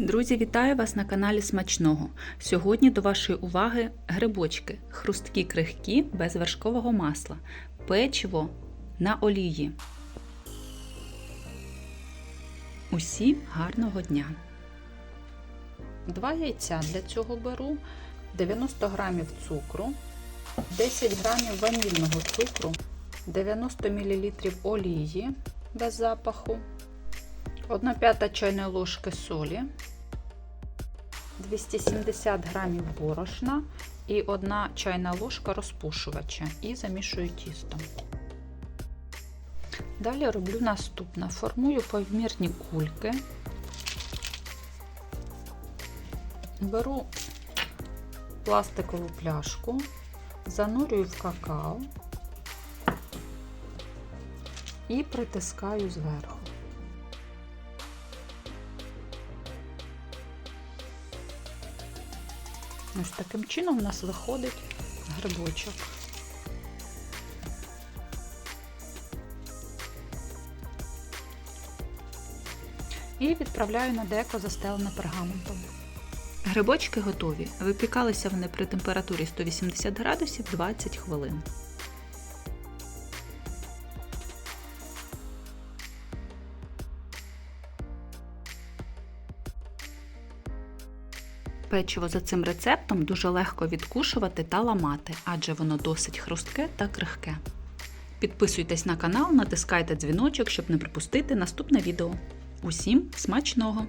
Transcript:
Друзі, вітаю вас на каналі Смачного. Сьогодні до вашої уваги грибочки, хрусткі крихкі без вершкового масла, печиво на олії. Усім гарного дня! Два яйця для цього беру, 90 грамів цукру, 10 грамів ванільного цукру, 90 мл олії без запаху, 1 п'ята чайної ложки солі, 270 грамів борошна і 1 чайна ложка розпушувача і замішую тістом. Далі роблю наступне. Формую повмірні кульки, беру пластикову пляшку, занурюю в какао і притискаю зверху. Ось таким чином у нас виходить грибочок. І відправляю на деко застелене пергаментом. Грибочки готові. Випікалися вони при температурі 180 градусів 20 хвилин. Печиво за цим рецептом дуже легко відкушувати та ламати, адже воно досить хрустке та крихке. Підписуйтесь на канал, натискайте дзвіночок, щоб не пропустити наступне відео. Усім смачного!